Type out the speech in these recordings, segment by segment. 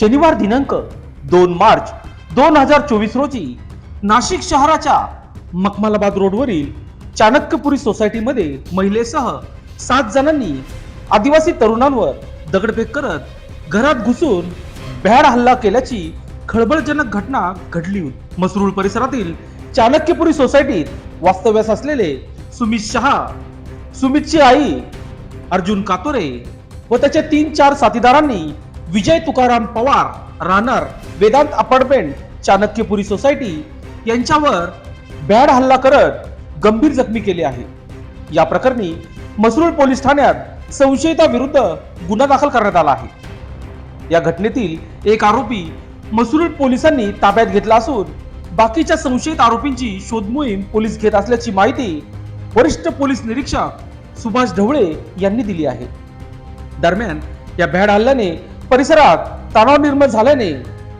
शनिवार दिनांक दोन मार्च दोन हजार चोवीस रोजी नाशिक शहराच्या मखमालाबाद रोडवरील चाणक्यपुरी सोसायटीमध्ये महिलेसह सात जणांनी आदिवासी तरुणांवर दगडफेक करत घरात घुसून भ्याड हल्ला केल्याची खळबळजनक घटना घडली. होती मसरूळ परिसरातील चाणक्यपुरी सोसायटीत वास्तव्यास असलेले सुमित शहा सुमितची आई अर्जुन कातोरे व त्याच्या तीन चार साथीदारांनी विजय तुकाराम पवार राहणार वेदांत अपार्टमेंट चाणक्यपुरी सोसायटी यांच्यावर बॅड हल्ला करत गंभीर जखमी केले आहे. या प्रकरणी मसरूळ पोलीस ठाण्यात संशयिताविरुद्ध गुन्हा दाखल करण्यात आला आहे. या घटनेतील एक आरोपी मसरूळ पोलिसांनी ताब्यात घेतला असून बाकीच्या संशयित आरोपींची शोध मोहीम पोलीस घेत असल्याची माहिती वरिष्ठ पोलीस निरीक्षक सुभाष ढवळे यांनी दिली आहे. दरम्यान या भ्याड हल्ल्याने परिसरात तणाव निर्माण झाल्याने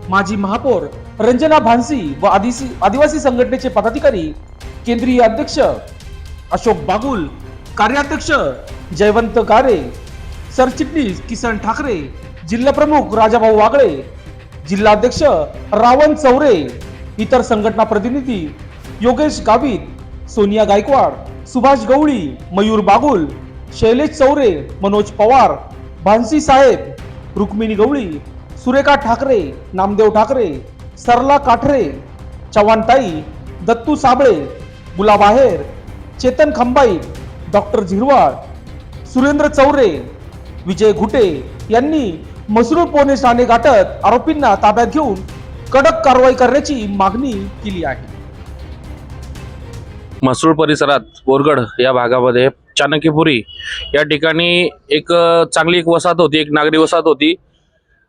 माजी महापौर रंजना भानसी व आदिसी आदिवासी संघटनेचे पदाधिकारी केंद्रीय अध्यक्ष अशोक बागुल कार्याध्यक्ष जयवंत गारे सरचिटणीस किसन ठाकरे जिल्हाप्रमुख राजाभाऊ वागळे जिल्हाध्यक्ष रावण चौरे इतर संघटना प्रतिनिधी योगेश गावित सोनिया गायकवाड सुभाष गवळी मयूर बागुल शैलेश चौरे मनोज पवार भानसी साहेब रुक्मिणी गवळी सुरेखा ठाकरे नामदेव ठाकरे सरला काठरे चव्हाणताई दत्तू साबळे गुलाबाहेर चेतन खंबाई डॉक्टर झिरवाळ सुरेंद्र चौरे विजय घुटे यांनी मसरूळ पोलीस ठाणे गाठत आरोपींना ताब्यात घेऊन कडक कारवाई करण्याची मागणी केली आहे. मसरूळ परिसरात बोरगड या भागामध्ये चाणक्यपुरी. या ठिकाणी एक चांगली एक वसाहत होती एक नागरी वसाहत होती.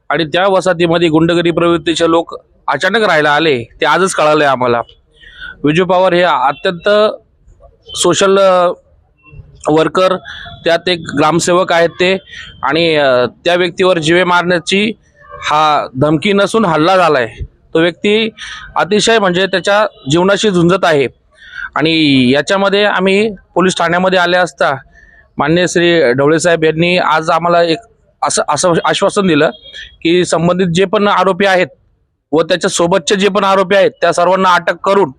आणि त्या वसाहतीमध्ये गुंडगिरी प्रवृत्तीचे लोक अचानक राहायला आले. ते आजच कळाले आम्हाला. विजू पवार हे अत्यंत सोशल वर्कर त्यात एक ग्रामसेवक आहेत ते. आणि त्या व्यक्तीवर जिवे मारण्याची हा धमकी नसून हल्ला झाला आहे तो व्यक्ती अतिशय म्हणजे त्याच्या जीवनाशी झुंजत आहे. आणि याच्यामध्ये आम्ही पोलीस ठाण्यामध्ये आले असता मान्य श्री ढवळेसाहेब यांनी आज आम्हाला एक असं असं आश्वासन दिलं की संबंधित जे पण आरोपी आहेत व त्याच्या सोबतचे जे पण आरोपी आहेत त्या सर्वांना अटक करून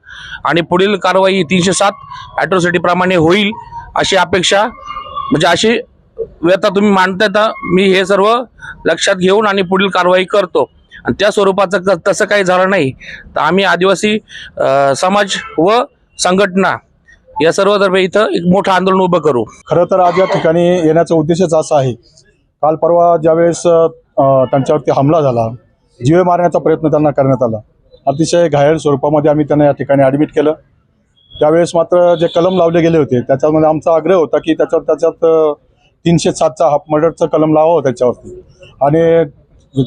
आणि पुढील कारवाई तीनशे सात ॲट्रोसिटीप्रमाणे होईल अशी अपेक्षा म्हणजे अशी व्यथा तुम्ही मांडताय तर मी हे सर्व लक्षात घेऊन आणि पुढील कारवाई करतो. आणि त्या स्वरूपाचं क- तसं काही झालं नाही. तर आम्ही आदिवासी समाज व संघटना या सर्वतर्फे इथं एक मोठं आंदोलन उभं करू. खरं तर आज या ठिकाणी येण्याचा उद्देशच असा आहे. काल परवा ज्यावेळेस त्यांच्यावरती हमला झाला जीवे मारण्याचा प्रयत्न त्यांना करण्यात आला. अतिशय घायल स्वरूपामध्ये आम्ही त्यांना या ठिकाणी ॲडमिट केलं. त्यावेळेस मात्र जे कलम लावले गेले होते त्याच्यामध्ये आमचा आग्रह होता की त्याच्यात त्याच्यात तीनशे सातचा हाफ मर्डरचं कलम लावावं त्याच्यावरती. आणि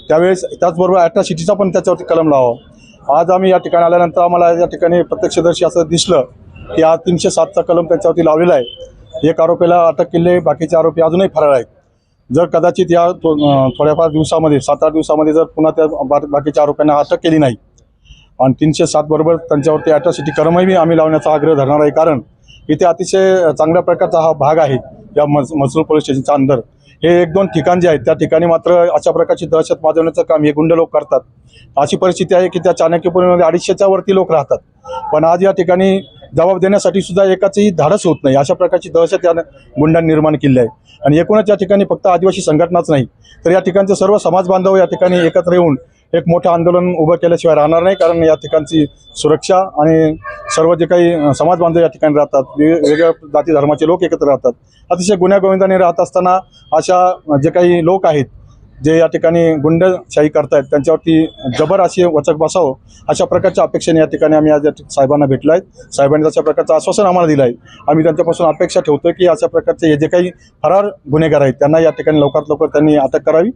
त्यावेळेस त्याचबरोबर ॲट्रॉसिटीचा पण त्याच्यावरती कलम लावावं. आज आम्ही या ठिकाणी आल्यानंतर आम्हाला या ठिकाणी प्रत्यक्षदर्शी असं दिसलं की आज तीनशे सातचा कलम त्याच्यावरती लावलेला आहे. एक आरोपीला अटक केले बाकीचे आरोपी अजूनही फरार आहेत. जर कदाचित या थो- थोड्याफार दिवसामध्ये सात आठ दिवसामध्ये जर पुन्हा त्या बा- बाकीच्या आरोपींना अटक केली नाही आणि तीनशे सात बरोबर त्यांच्यावरती अॅट्रॉसिटी करमही आम्ही लावण्याचा आग्रह धरणार आहे कारण इथे अतिशय चांगल्या प्रकारचा हा भाग आहे या मज मसरूळ पोलीस स्टेशनच्या अंदर. हे एक दोन ठिकाण जे आहेत त्या ठिकाणी मात्र अशा प्रकारची दहशत माजवण्याचं काम हे गुंड लोक करतात. अशी परिस्थिती आहे की त्या चाणक्यपुरीमध्ये अडीचशेच्या वरती लोक राहतात. पण आज या ठिकाणी जबाब देण्यासाठी सुद्धा एकाचही धाडस होत नाही. अशा प्रकारची दहशत या गुंडांनी निर्माण केली आहे. आणि एकूणच या ठिकाणी फक्त आदिवासी संघटनाच नाही तर या ठिकाणचे सर्व समाज बांधव या ठिकाणी एकत्र येऊन एक मोठं आंदोलन उभं केल्याशिवाय राहणार नाही कारण या ठिकाणची सुरक्षा आणि सर्व जे काही समाज बांधव या ठिकाणी राहतात वेगवेगळ्या जाती धर्माचे लोक एकत्र राहतात. अतिशय गुन्ह्यागोविंदाने राहत असताना अशा जे काही लोक आहेत जे या ठिकाणी गुंडशाही करतायत त्यांच्यावरती जबर अशी वचक बसावं अशा प्रकारच्या अपेक्षेने या ठिकाणी आम्ही आज साहेबांना भेटलो आहेत साहेबांनी अशा प्रकारचं आश्वासन आम्हाला दिलं आहे. आम्ही त्यांच्यापासून अपेक्षा ठेवतो की अशा प्रकारचे हे जे काही फरार गुन्हेगार आहेत त्यांना या ठिकाणी लवकरात लवकर त्यांनी अटक करावी.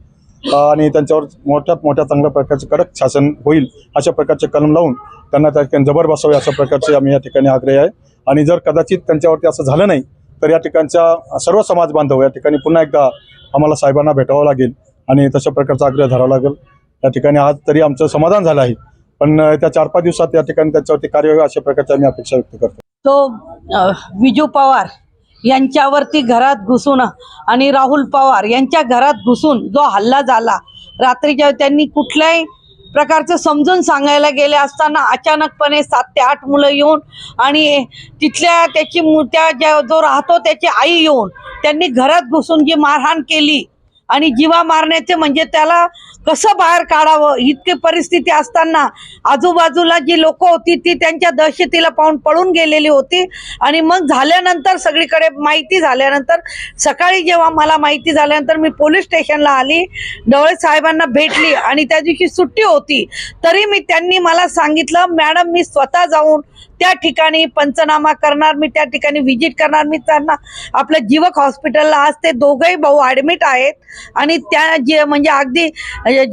आणि त्यांच्यावर मोठ्यात मोठ्या चांगल्या प्रकारचे कडक शासन होईल अशा प्रकारचे कलम लावून त्यांना त्या ठिकाणी जबर बसावे अशा प्रकारचे आम्ही या ठिकाणी आग्रह आहे. आणि जर कदाचित त्यांच्यावरती असं झालं नाही तर या ठिकाणच्या सर्व समाज बांधव या ठिकाणी पुन्हा एकदा आम्हाला साहेबांना भेटावं लागेल आणि तशा प्रकारचा आग्रह धरावा लागेल. या ठिकाणी आज तरी आमचं समाधान झालं आहे पण त्या चार पाच दिवसात या ठिकाणी त्यांच्यावरती कार्यवाही अशा प्रकारची आम्ही अपेक्षा व्यक्त करतो. तो विजू पवार यांच्यावरती घरात घुसून आणि राहुल पवार यांच्या घरात घुसून जो हल्ला झाला रात्रीच्या त्यांनी कुठल्याही प्रकारचं समजून सांगायला गेले असताना अचानकपणे सात ते आठ मुलं येऊन आणि तिथल्या त्याची मूर्त्या त्या ज्या जो राहतो त्याची आई येऊन त्यांनी घरात घुसून जी मारहाण केली आणि जीवा मारण्याचे म्हणजे त्याला कसं बाहेर काढावं? इतकी परिस्थिती असताना आजूबाजूला जी लोक होती ती त्यांच्या दहशतीला पाहून पळून गेलेली होती. आणि मग झाल्यानंतर सगळीकडे माहिती झाल्यानंतर सकाळी जेव्हा मला माहिती झाल्यानंतर मी पोलीस स्टेशनला आली डवळे साहेबांना भेटली आणि त्या दिवशी सुट्टी होती. तरी मी त्यांनी मला सांगितलं मॅडम मी स्वतः जाऊन त्या ठिकाणी पंचनामा करणार मी त्या ठिकाणी व्हिजिट करणार. मी त्यांना आपलं जीवक हॉस्पिटलला आज ते दोघंही भाऊ ॲडमिट आहेत. आणि त्या जे म्हणजे अगदी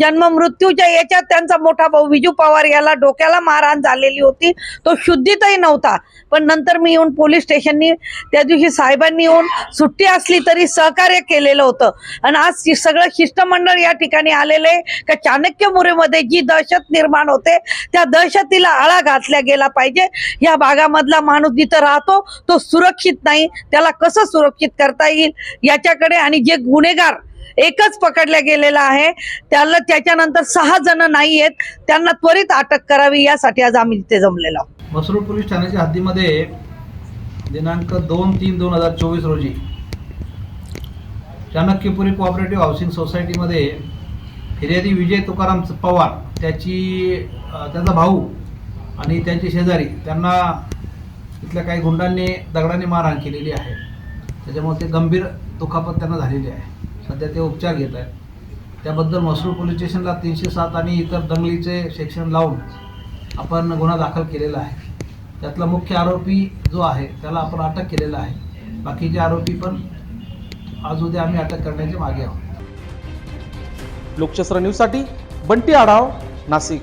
जन्म मृत्यूच्या याच्यात त्यांचा मोठा भाऊ विजू पवार याला डोक्याला मारहाण झालेली होती. तो शुद्धीतही नव्हता. पण नंतर मी येऊन पोलीस स्टेशननी त्या दिवशी साहेबांनी येऊन सुट्टी असली तरी सहकार्य केलेलं होतं. आणि आज सगळं शिष्टमंडळ या ठिकाणी आलेलं आहे. का चाणक्यमुरीमध्ये जी दहशत निर्माण होते त्या दहशतीला आळा घातला गेला पाहिजे. या भागामधला माणूस जिथं राहतो तो सुरक्षित नाही त्याला कसं सुरक्षित करता येईल याच्याकडे आणि जे गुन्हेगार एकच पकडला गेलेला आहे त्याला त्याच्यानंतर सहा जण नाही आहेत त्यांना त्वरित अटक करावी यासाठी आज आम्ही तिथे जमलेलो आहोत. मसरूळ पोलीस ठाण्याच्या हद्दीमध्ये दिनांक दोन तीन दोन हजार चोवीस रोजी चाणक्यपुरी कोऑपरेटिव्ह हाऊसिंग सोसायटीमध्ये फिर्यादी विजय तुकाराम पवार त्याची त्याचा भाऊ आणि त्यांचे शेजारी त्यांना इथल्या काही गुंडांनी दगडाने मारहाण केलेली आहे. त्याच्यामुळे ते गंभीर दुखापत त्यांना झालेली आहे. सध्या ते उपचार घेत आहेत. त्याबद्दल म्हसरूळ पोलीस स्टेशनला तीनशे सात आणि इतर दंगलीचे सेक्शन लावून आपण गुन्हा दाखल केलेला आहे. त्यातला मुख्य आरोपी जो आहे त्याला आपण अटक केलेला आहे. बाकीचे आरोपी पण आज उद्या आम्ही अटक करण्याच्या मागे आहोत. लोकशस्त्र न्यूजसाठी बंटी आढाव नाशिक.